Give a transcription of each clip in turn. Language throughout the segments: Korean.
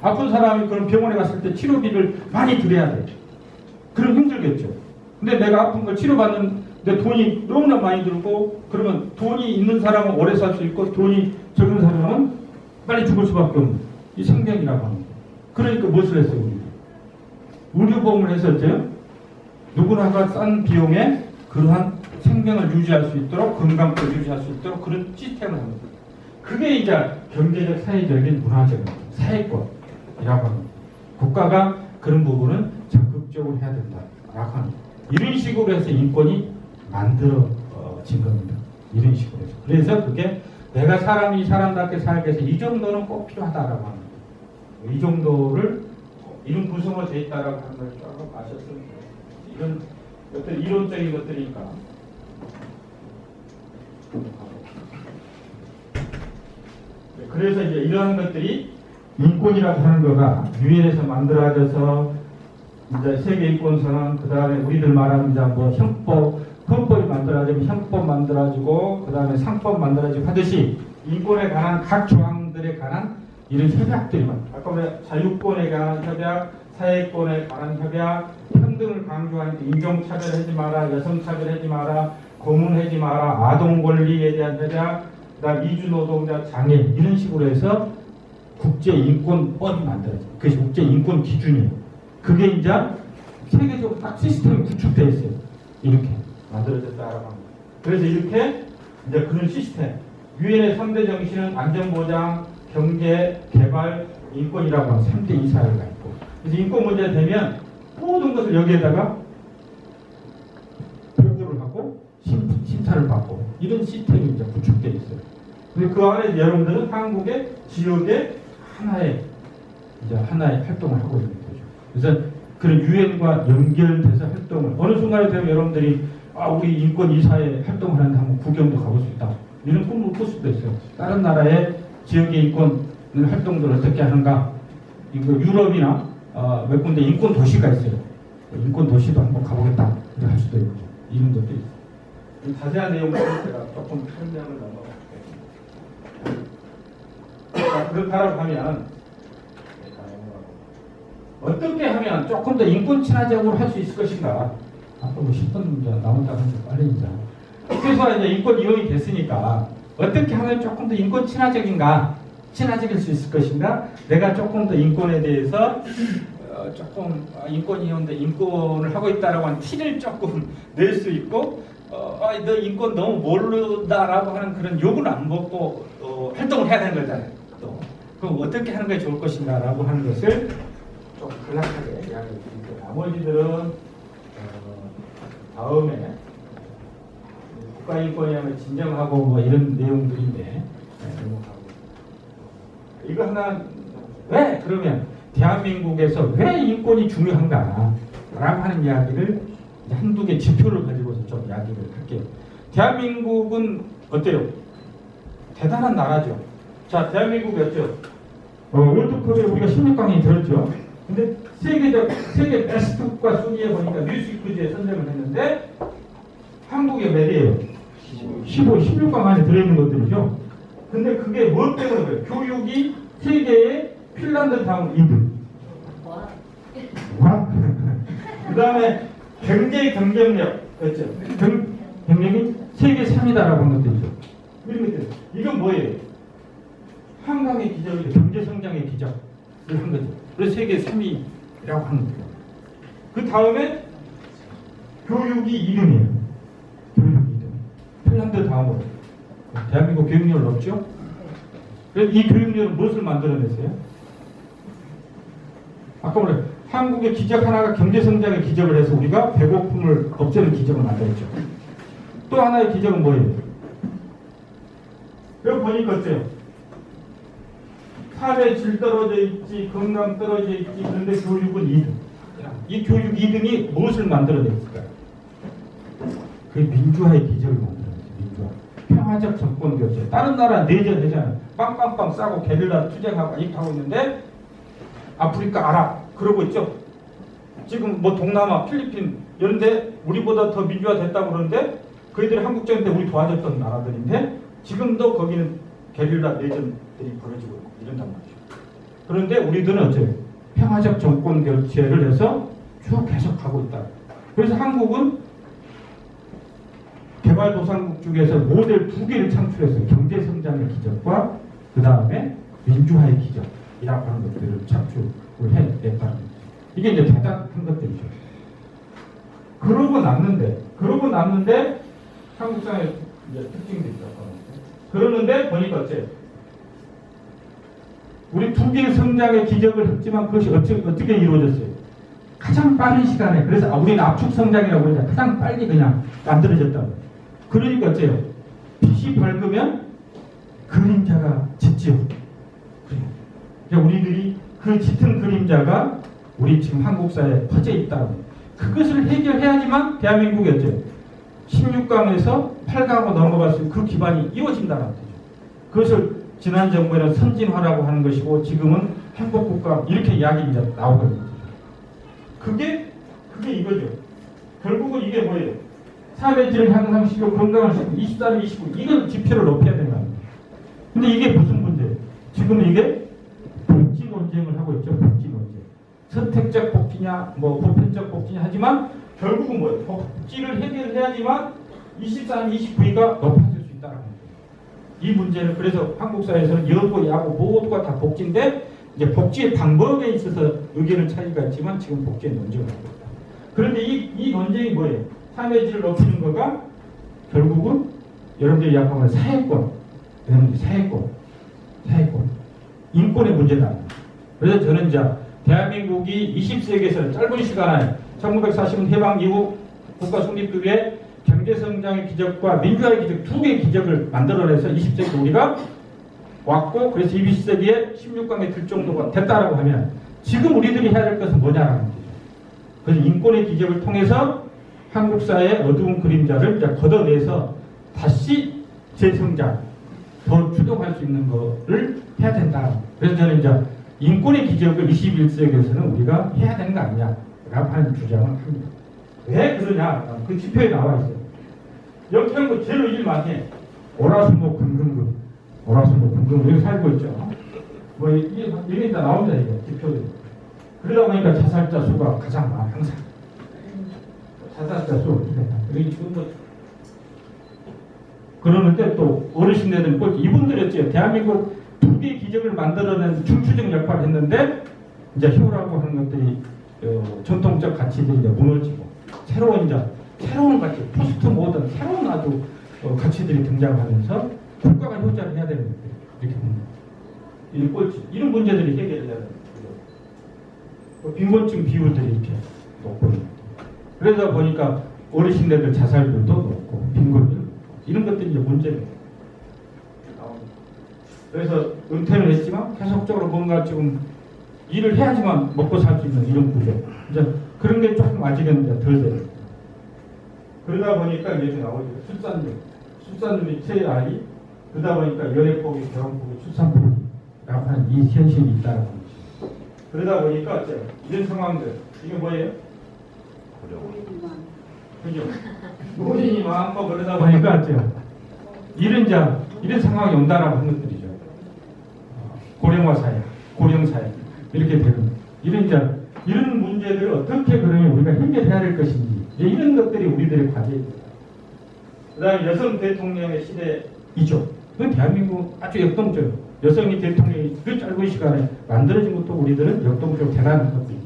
아픈 사람이 그런 병원에 갔을 때 치료비를 많이 들여야 돼. 그럼 힘들겠죠. 근데 내가 아픈 걸 치료받는데 돈이 너무나 많이 들고 그러면 돈이 있는 사람은 오래 살 수 있고 돈이 적은 사람은 빨리 죽을 수밖에 없는 이 생명이라고 하는 거예요. 그러니까 무엇을 했어요, 우리? 의료보험을 했었죠. 누구나가 싼 비용에 그러한 생명을 유지할 수 있도록 건강도 유지할 수 있도록 그런 시스템을 합니다. 그게 이제 경제적, 사회적인, 문화적, 사회권 이라고 합니다. 국가가 그런 부분은 적극적으로 해야 된다라고 합니다. 이런 식으로 해서 인권이 만들어진 겁니다. 이런 식으로 해서. 그래서 그게 내가 사람이 사람답게 살기 위해서 이 정도는 꼭 필요하다라고 합니다. 이 정도를 이런 구성으로 되어 있다라고 하는 걸 조금 아셨으면 좋겠어요. 이런 어떤 이론적인 것들이니까. 네, 그래서 이제 이러한 것들이 인권이라고 하는 거가 유엔에서 만들어져서 이제 세계 인권 선언 그 다음에 우리들 말하는 이제 뭐 형법 헌법이 만들어지면 형법 만들어지고 그 다음에 상법 만들어지고 하듯이 인권에 관한 각 조항들에 관한 이런 협약들이 많 아까 왜 자유권에 관한 협약, 사회권에 관한 협약, 평등을 강조하는 인종차별하지 마라, 여성차별하지 마라, 고문하지 마라, 아동 권리에 대한 협약, 그다음 이주 노동자 장애 이런 식으로 해서 국제 인권법이 만들어져. 그것이 국제 인권 기준이에요. 그게 이제 세계적으로 딱 시스템이 구축되어 있어요. 이렇게 만들어졌다라고 합니다. 그래서 이렇게 이제 그런 시스템. 유엔의 3대 정신은 안전보장, 경제, 개발, 인권이라고 하는 3대 이사회가 있고. 그래서 인권 문제가 되면 모든 것을 여기에다가 보고를 하고 심, 심사를 받고 이런 시스템이 이제 구축되어 있어요. 근데 그 안에 여러분들은 한국의 지역의 하나의 이제 하나의 활동을 하고 있는 거죠. 그래서 그런 유엔과 연결돼서 활동을 어느 순간에 되면 여러분들이 아 우리 인권 이사회 활동을 하는데 한번 구경도 가볼 수 있다. 이런 꿈을 꿀 수도 있어요. 다른 나라의 지역의 인권 활동들을 어떻게 하는가? 이거 유럽이나 어, 몇 군데 인권 도시가 있어요. 인권 도시도 한번 가보겠다. 이렇게 할 수도 있고 이런 것도 있어요. 이 자세한 내용은 제가 조금 설명을 넘어가겠습니다. 자, 그렇다고 하면 어떻게 하면 조금 더 인권 친화적으로 할 수 있을 것인가? 앞으로 10분 이제 남았다고 하니까 빨리 이제. 그래서 이제 인권 이용이 됐으니까 어떻게 하면 조금 더 인권 친화적인가? 친화적일 수 있을 것인가? 내가 조금 더 인권에 대해서 어, 조금 아, 인권 이용인데 인권을 하고 있다라고 하는 티를 조금 낼 수 있고 어, 아, 너 인권 너무 모른다라고 하는 그런 욕을 안 먹고 어, 활동을 해야 되는 거잖아요. 또 그럼 어떻게 하는 게 좋을 것인가라고 하는 것을 좀 간략하게 이야기를 드릴게요. 나머지들은 어, 다음에 국가인권위원회 진정하고 뭐 이런 내용들인데 네, 이거 하나 왜 그러면 대한민국에서 왜 인권이 중요한가 라고 하는 이야기를 한두 개 지표를 가지고서 좀 이야기를 할게요. 대한민국은 어때요? 대단한 나라죠. 자, 대한민국이었죠. 어, 월드컵에 우리가 16강이 들었죠. 근데 세계적 세계 베스트과 순위에 보니까 뉴스위크지에 선정을 했는데 한국의 몇이에요? 15, 16강 안에 들어있는 것들이죠. 근데 그게 뭐 때문에 그래요? 교육이 세계의 핀란드 다음 2등. 그 다음에 경제 경쟁력, 그렇죠? 경, 경쟁이 세계 3위다라고 한 것들이죠. 이런 것들. 이건 뭐예요? 한강의 기적이죠. 경제 성장의 기적을 한 거죠. 그래서 세계 3위라고 하는 거예요. 그 다음에 교육이 2등이에요. 교육 2등. 핀란드 다음으로. 대한민국 교육률 높죠? 그래서 이 교육률은 무엇을 만들어냈어요? 아까 말해 한국의 기적 하나가 경제 성장의 기적을 해서 우리가 배고픔을 없애는 기적을 만들었죠. 또 하나의 기적은 뭐예요? 여기 보니까 어때요? 삶의 질 떨어져 있지, 건강 떨어져 있지, 그런데 교육은 2등. 이 교육 2등이 무엇을 만들어냈을까요? 그 민주화의 기적을 만들어냈어요. 민주화. 평화적 정권 교체. 다른 나라 내전 되잖아요. 빵빵빵 싸고 게릴라 투쟁하고 이익하고 있는데 아프리카 아랍 그러고 있죠. 지금 뭐 동남아 필리핀 이런데 우리보다 더 민주화 됐다고 그러는데 그희들이 한국전 때 우리 도와줬던 나라들인데 지금도 거기는 게릴라 내전들이 벌어지고 이런단 말이죠. 그런데 우리들은 어째 평화적 정권 교체를 해서 쭉 계속 가고 있다. 그래서 한국은 개발도상국 중에서 모델 두 개를 창출해서 경제 성장의 기적과 그 다음에 민주화의 기적이라고 하는 것들을 창출을 해냈다는. 이게 이제 대단한 것들이죠. 그러고 났는데, 그러고 났는데 한국사의 이제 특징도 있다고 하는데 그러는데 보니까 어째 우리 두 개의 성장의 기적을 했지만 그것이 어찌, 어떻게 이루어졌어요? 가장 빠른 시간에 그래서 아, 우리는 압축 성장이라고 그러잖아요. 가장 빨리 그냥 만들어졌다고. 그러니까 어째요? 빛이 밝으면 그림자가 짙지요. 그래요. 그러니까 우리들이 그 짙은 그림자가 우리 지금 한국 사회에 퍼져 있다고. 그것을 해결해야지만 대한민국이 어째요? 16강에서 8강으로 넘어갔으면 그 기반이 이루어진다는 거죠. 그것을 지난 정부에는 선진화라고 하는 것이고 지금은 행복국가 이렇게 이야기 이제 나오거든요. 그게 그게 이거죠. 결국은 이게 뭐예요? 사회 질을 향상시키고 건강을 시키고 23, 29 이걸 지표를 높여야 되는 겁니다. 근데 이게 무슨 문제예요? 지금 이게 복지 논쟁을 하고 있죠. 복지 논쟁. 선택적 복지냐, 뭐 보편적 복지냐 하지만 결국은 뭐예요? 복지를 해결해야지만 23, 29위가 높아질 수 있다는 거예요. 이 문제는 그래서 한국 사회에서는 여고, 야고 모두가 다 복지인데 이제 복지의 방법에 있어서 의견의 차이가 있지만 지금 복지의 논쟁을 하고 있다. 그런데 이, 이 논쟁이 뭐예요? 삶의 질을 높이는 거가 결국은 여러분들이 약하면 사회권, 여러분들 사회권, 사회권, 인권의 문제다. 그래서 저는 이제 대한민국이 20세기에서 짧은 시간에 1940년 해방 이후 국가 성립 이후에 경제 성장의 기적과 민주화의 기적 두 개의 기적을 만들어내서 20세기 우리가 왔고 그래서 20세기에 16강에 들 정도가 됐다라고 하면 지금 우리들이 해야 될 것은 뭐냐라는 거죠. 그래서 인권의 기적을 통해서 한국 사회의 어두운 그림자를 이제 걷어내서 다시 재성장, 더 추동할 수 있는 거를 해야 된다. 그래서 저는 이제 인권의 기적을 21세기에서는 우리가 해야 되는 거 아니냐 라고 하는 주장을 합니다. 왜 그러냐? 그 지표에 나와 있어요. 일 많이 해. 오라수모 금금금. 오라수모 금금금. 여기 살고 있죠. 뭐, 이게, 이게 다 나온다, 이게. 지표들이. 그러다 보니까 자살자 수가 가장 많아, 항상. 자살자 수. 여기 지금 뭐, 그러는데 또 어르신들은 꼭 이분들이었죠. 대한민국 두 개의 기적을 만들어낸 중추적 역할을 했는데 이제 효라고 하는 것들이 어, 전통적 가치들이 이제 무너지고 새로운 이제 새로운 가치, 포스트 모던 새로운 아주 어, 가치들이 등장하면서 국가가 효자를 해야 되는 것들 이렇게 꼴찌 이런 문제들이 해결돼야 되는. 뭐 빈곤층 비율들이 이렇게 높고 그러다 보니까 어르신들 자살률도 높고 빈곤율 이런 것들이 이제 문제입니다. 그래서 은퇴를 했지만 계속적으로 뭔가 지금 일을 해야지만 먹고 살 수 있는 이런 구조. 이제 그런 게 조금 아직은 이제 덜 돼요. 그러다 보니까 이제 나오죠. 출산율. 출산율이 최하위. 그러다 보니까 연애폭이, 결혼폭이, 출산폭이라고 하는 이 현실이 있다는 거죠. 그러다 보니까 어째요? 이런 상황들. 이게 뭐예요? 그죠? 노인이 많고 그러다 보니까 어째요? 이런 자, 이런 상황이 온다라고 하는 것들이죠. 어, 고령화 사회, 고령 사회 이렇게 되는 이런 이제 이런 문제들을 어떻게 그러면 우리가 해결해야 될 것인지 이런 것들이 우리들의 과제입니다. 그다음에 여성 대통령의 시대이죠. 그건 대한민국 아주 역동적 여성이 대통령이 그 짧은 시간에 만들어진 것도 우리들은 역동적 대단한 것입니다.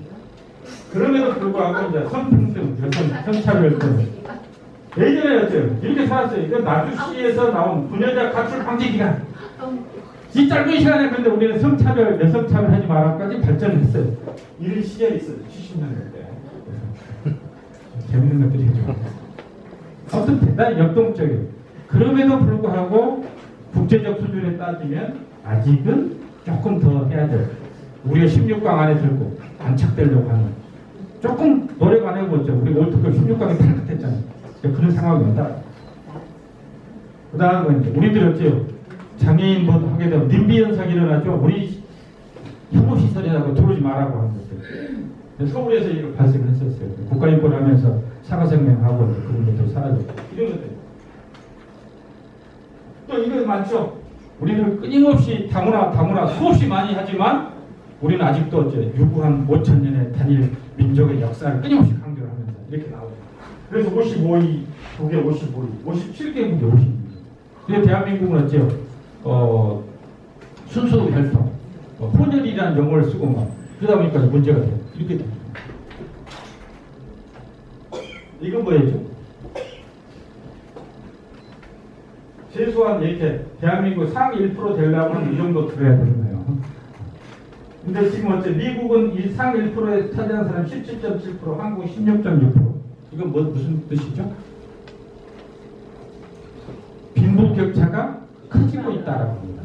그럼에도 불구하고 이제 성평등, 여성 성차별권 예전에 어때요? 이렇게 살았어요. 이건 나주시에서 나온 부녀자 가출 방지 기간. 이 짧은 시간에 근데 우리는 성차별, 여성차별 하지 마라까지 발전을 했어요. 이런 시절이 있어요. 70년대. 재밌는 것들이 죠 어떤 대단히 역동적이에요. 그럼에도 불구하고 국제적 수준에 따지면 아직은 조금 더 해야 돼요. 우리가 16강 안에 들고 안착되려고 하는 조금 노력 안 해보죠. 우리 월드컵 16강에 탈락했잖아요. 그런 상황이 온다. 그 다음은 우리들 어째요? 장애인 뭐 하게 되면 님비 현상이 일어나죠. 우리 혐오 시설이라고 들어오지 말라고 하는 것들. 서울에서 이거 발생했었어요. 국가인권 하면서 사과생명하고 그런 것도 사라졌고 이런 것들. 또 이거 많죠. 우리는 끊임없이 다문화 다문화 수없이 많이 하지만 우리는 아직도 이제 유구한 5천 년의 단일 민족의 역사를 끊임없이 강조를 하면서 이렇게 나오죠. 그래서 55위, 독일 55위, 57개국이 50위. 근데 대한민국은 어째요? 어, 순수 혈통, 어, 혼혈이라는 용어를 쓰고 막 그러다 보니까 문제가 돼요. 이렇게 됩니다. 이건 뭐예요? 최소한 이렇게 대한민국 상위 1% 되려면 이 정도 들어야 되는 거예요. 근데 지금 어째 미국은 이 상위 1%에 차지하는 사람 17.7%, 한국 16.6%. 이건 뭐 무슨 뜻이죠? 빈부 격차가 커지고 있다라고 합니다.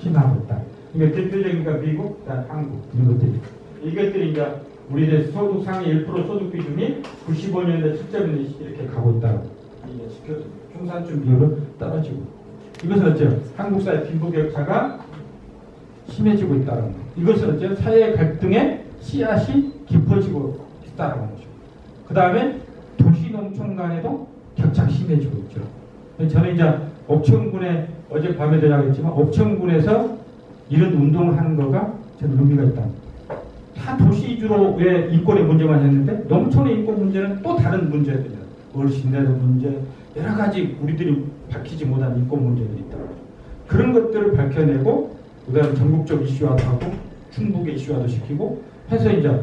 심하고 있다. 그러니까 대표적인 게 미국, 그다음 한국 이런 것들이. 이것들이 이제 우리의 소득 상위 1% 소득 비중이 95년대 7.1 이렇게 가고 있다고 이게 지켜줍니다. 중산층 비율은 떨어지고 이것은 어째요? 한국 사회 빈부 격차가 심해지고 있다는 거. 이것은 어째요? 사회 갈등의 씨앗이 깊어지고 있다는 거죠. 그 다음에 도시 농촌 간에도 격차가 심해지고 있죠. 저는 이제 옥천군에 어젯밤에 전화했지만 옥천군에서 이런 운동을 하는 거가 저는 의미가 있다. 다 도시 위주로의 인권의 문제만 했는데 농촌의 인권 문제는 또 다른 문제들이야. 어르신들의 문제, 여러 가지 우리들이 밝히지 못한 인권 문제들이 있다. 그런 것들을 밝혀내고 그다음 전국적 이슈화도 하고 충북의 이슈화도 시키고 해서 이제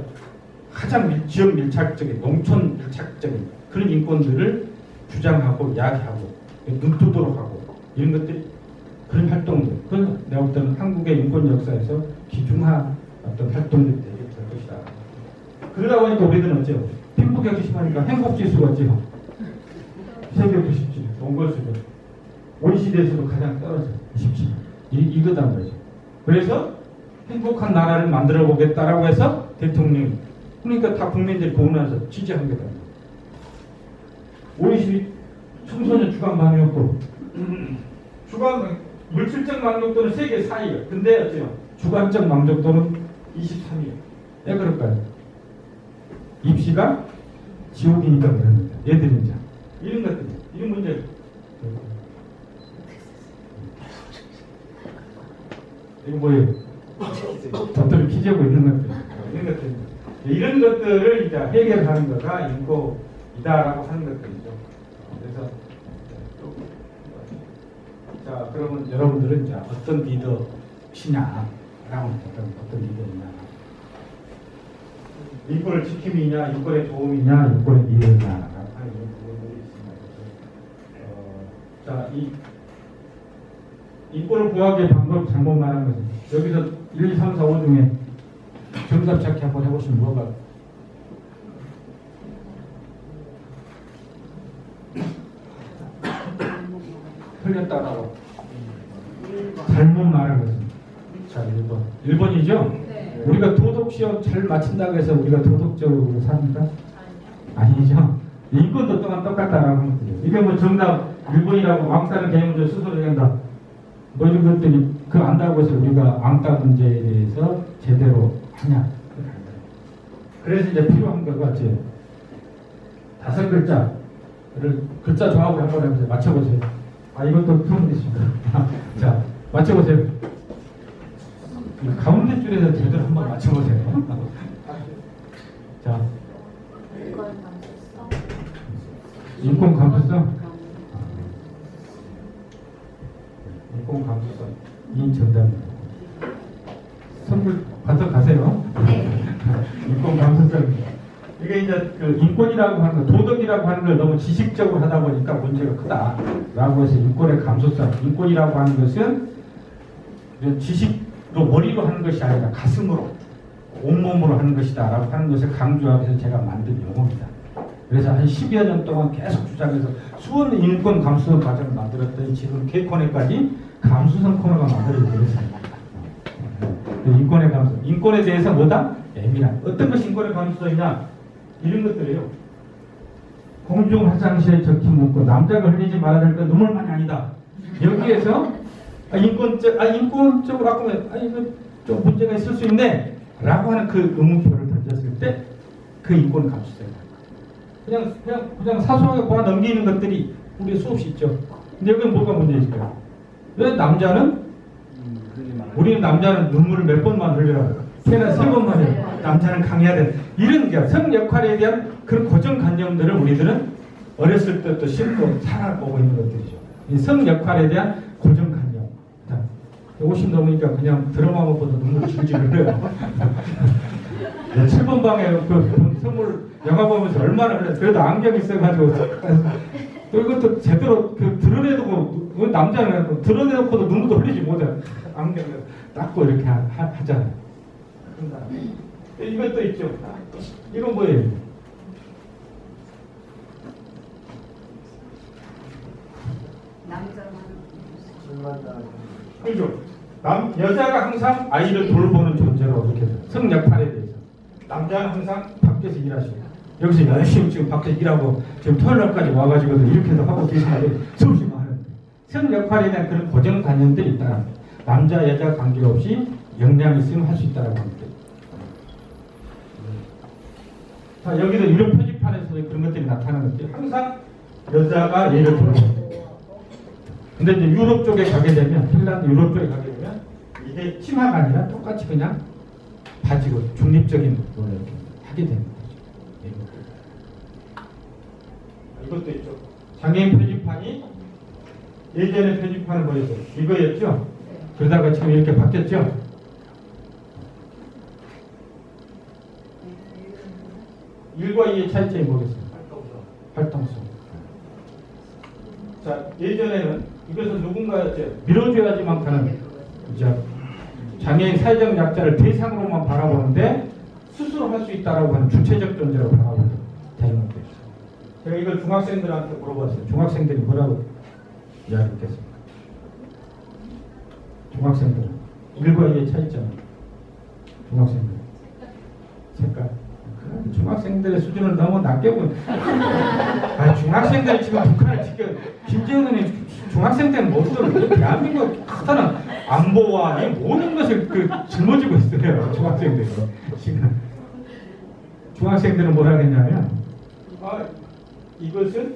가장 밀- 지역 밀착적인 농촌 밀착적인 그런 인권들을 주장하고 이야기하고 눈뜨도록 하고 이런 것들이 그런 활동들 그건 내가 볼 때는 한국의 인권 역사에서 기중한 어떤 활동들이 되게 될 것이다. 그러다 보니까 우리들은 어째요? 빈부격이 심하니까 행복지수가 어째요? 세계 90지, 동거수죠. OECD에서도 가장 떨어져 27. 이, 이거단 말이죠. 그래서 행복한 나라를 만들어 보겠다라고 해서 대통령이 그러니까 다 국민들이 나서 지지한 거다. OECD 청소년 주간 망력도 주간 물질적 만족도는 세계 4위예요. 근데 어때요? 주관적 만족도는 23위예요. 왜 그럴까요? 입시가 지옥이니까 그런 겁니다. 얘들이 이제 이런 것들, 이런 문제. 이거 뭐예요? 덧돌이 피재고 있는 것들. 이런 것들. 이런 것들을 이제 해결하는 거가 인고이다라고 하는 것들이죠. 그래서 자 그러면 여러분들은 이제 어떤 리더시냐? 라고 어떤 어떤 리더냐? 인권을 지킴이냐, 인권의 도움이냐, 인권의 있습니다. 어, 자, 이 인권을 보호하기의 방법 잘못 말한 것은 여기서 1, 2, 3, 4, 5 중에 정답 찾기 한번 해보시면 뭐가 틀렸다라고 잘못 말한 것은 자 1번 1번이죠? 네. 우리가 도덕 시험 잘 마친다고 해서 우리가 도덕적으로 삽니까? 아니죠. 인권도 또한 똑같다라고 하는 거죠. 이게 뭐 정답 1번이라고 왕따는 개문제 스스로 된다. 뭐 이런 것들이 그 안다고 해서 우리가 왕따 문제에 대해서 제대로 하냐. 그래서 이제 필요한 거가 이제 다섯 글자를 글자 조합을 한번 해보세요. 맞춰보세요. 아 이것도 됐습니다. 자 맞춰보세요. 이 가운데 줄에서 제대로 한번 맞춰보세요. 자. 인권 감수성, 인권 감수성, 이 정답입니다. 선물 받아 가세요. 네. 인권 감수성. 이게 이제 그 인권이라고 하는 거, 도덕이라고 하는 걸 너무 지식적으로 하다 보니까 문제가 크다라고 해서 인권의 감수성, 인권이라고 하는 것은 이제 지식으로 머리로 하는 것이 아니라 가슴으로 온몸으로 하는 것이다 라고 하는 것을 강조하기 위해서 제가 만든 용어입니다. 그래서 한 10여 년 동안 계속 주장해서 수원 인권 감수성 과정을 만들었더니 지금 개콘에까지 감수성 코너가 만들어지고 있습니다. 인권의 감수. 인권에 대해서 뭐다? 예민한. 어떤 것이 인권의 감수성이냐? 이런 것들이에요. 공중 화장실에 적힌 문구 남자가 흘리지 말아야 될 건 눈물만이 아니다. 여기에서 아, 인권적 아 인권적으로 바꾸면 아 이거 좀 문제가 있을 수 있네. 라고 하는 그 의문표를 던졌을 때 그 인권 감수성이다. 그냥 그냥 그냥 사소하게 보아 넘기는 것들이 우리 수없이 있죠. 근데 여기 뭐가 문제일까요? 왜 남자는 우리는 남자는 눈물을 몇 번만 흘려요? 태어나 세 번만 해. 남자는 강해야 돼. 이런 게 성 역할에 대한 그런 고정관념들을 우리들은 어렸을 때부터 심고 살아보고 있는 것들이죠. 이 성 역할에 대한 50 넘으니까 그냥 드라마만 보도 눈물 줄줄 흘려요. 네, 7번 방에 그 선물 영화 보면서 얼마나 그래. 그래도 안경 있어가지고 또 이것도 제대로 그 드러내고 그 남자는 드러내놓고도 눈물도 흘리지 못해. 안경을 닦고 이렇게 하, 하- 사람. 이것도 있죠. 이건 뭐예요? 남자만 그죠? 남 여자가 항상 아이를 돌보는 존재로 이렇게 돼요. 성 역할에 대해서 남자는 항상 밖에서 일하시고 여기서 열심히 지금 밖에서 일하고 지금 토요일날까지 와가지고 이렇게도 하고 계시는데 수없이 많은데 성 역할에 대한 그런 고정관념들이 있다. 남자 여자 관계없이 역량이 있으면 할 수 있다는 겁니다. 자 여기도 이런 표지판에서 그런 것들이 나타나는 거죠. 항상 여자가 얘를 돌보고 근데 이제 유럽 쪽에 가게 되면 핀란드 유럽 쪽에 가게 되면 이게 치마가 아니라 똑같이 그냥 바지고 중립적인 거를 이렇게 하게 되는 거죠. 네. 이것도 있죠. 장애인 표지판이 예전에 표지판은 뭐였어요? 이거였죠. 그러다가 지금 이렇게 바뀌었죠. 일과 이의 차이점이 뭐겠어요? 활동성. 자 예전에는 이것은 누군가였죠. 밀어줘야지만 가는 이제 장애인 사회적 약자를 대상으로만 바라보는데 스스로 할 수 있다라고 하는 주체적 존재로 바라보는 되는 거죠. 제가 이걸 중학생들한테 물어봤어요. 중학생들이 뭐라고 이야기했겠습니까? 중학생들 일과 이의 차이점. 중학생들 색깔. 그 중학생들의 수준을 너무 낮게 본. 아 중학생들 지금 북한을 지켜 김정은이 중학생 때는 모두들 대한민국 커다란 안보와 이 모든 것을 그 짊어지고 있어요 중학생들이. 지금. 중학생들은 뭐라 그랬냐면 아 이것은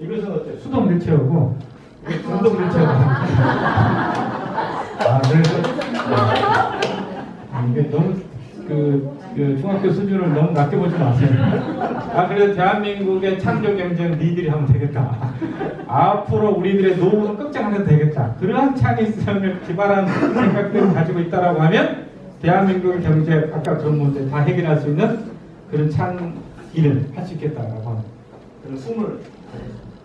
이것은 어때 수동 이게 운동 일체하고. 아 그래서? 아, 이게 너무 그, 그 중학교 수준을 너무 낮게 보지 마세요. 아 그래서 대한민국의 창조 경쟁 니들이 하면 되겠다. 앞으로 우리들의 노후는 걱정 안 해도 되겠다. 그러한 창의성을 기발한 생각들을 가지고 있다라고 하면 대한민국 경제 아까 그런 문제 다 해결할 수 있는 그런 창의를 할 수 있겠다라고 하는 그런 꿈을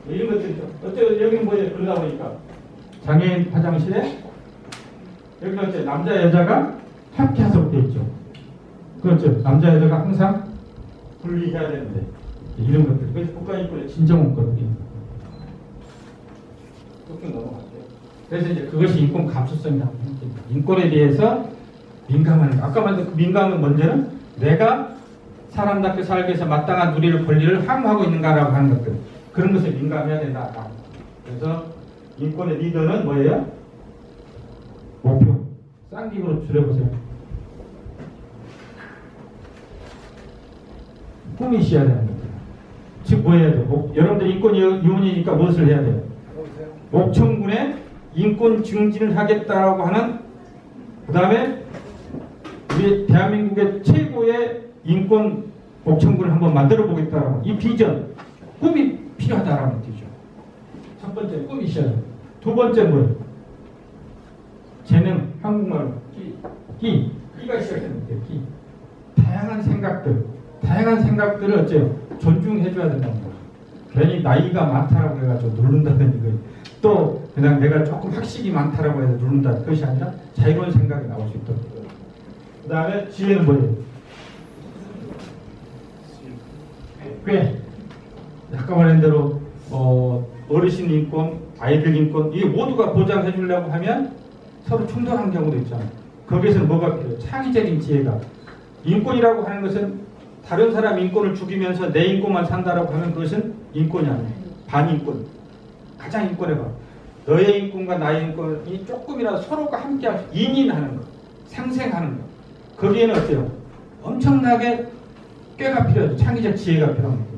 이런 것들이죠. 어째 여기 뭐예요? 그러다 보니까 장애인 화장실에 여기 어째 남자 여자가 함께 하도록 돼 있죠. 그렇죠. 남자 여자가 항상 분리해야 되는데 이런 것들. 그래서 국가인권의 진정원거든요. 조금 넘어갈게요. 그래서 이제 그것이 인권 감수성이라고 합니다. 인권에 대해서 민감한 거. 아까 말한 그 민감한 문제는 내가 사람답게 살기 위해서 마땅한 누리를 권리를 함하고 있는가라고 하는 것들. 그런 것에 민감해야 된다. 그래서 인권의 리더는 뭐예요? 목표. 쌍기으로 줄여보세요. 꿈이 있어야 되는 겁니다. 즉, 뭐 해야 돼요? 목- 여러분들 인권 위원이니까 무엇을 해야 돼요? 옥천군에 인권 증진을 하겠다라고 하는 그 다음에 우리 대한민국의 최고의 인권 옥천군을 한번 만들어 보겠다라고 이 비전 꿈이 필요하다라는 뜻이죠. 첫 번째 꿈이 있어야 돼요. 두 번째 뭐예요? 재능 한국말로 끼, 끼 끼가 있어야 되는데 끼 다양한 생각들 다양한 생각들을 어째요 존중해 줘야 된다는 거죠. 괜히 나이가 많다라고 해가지고 누른다든지 그또 그냥 내가 조금 학식이 많다라고 해서 누른다 그것이 아니라 자유로운 생각이 나올 수 있도록 그 다음에 지혜는 뭐예요? 꽤 아까 말한 대로 어, 어르신 인권, 아이들 인권 이게 모두가 보장해 주려고 하면 서로 충돌하는 경우도 있잖아요. 거기에서는 뭐가 필요해요? 창의적인 지혜가 인권이라고 하는 것은 다른 사람 인권을 죽이면서 내 인권만 산다라고 하면 그것은 인권이 아니에요. 반인권. 가장 인권에 봐. 너의 인권과 나의 인권이 조금이라도 서로가 함께 인인하는 것, 상생하는 것. 거기에는 어때요? 엄청나게 꾀가 필요하죠. 창의적 지혜가 필요합니다.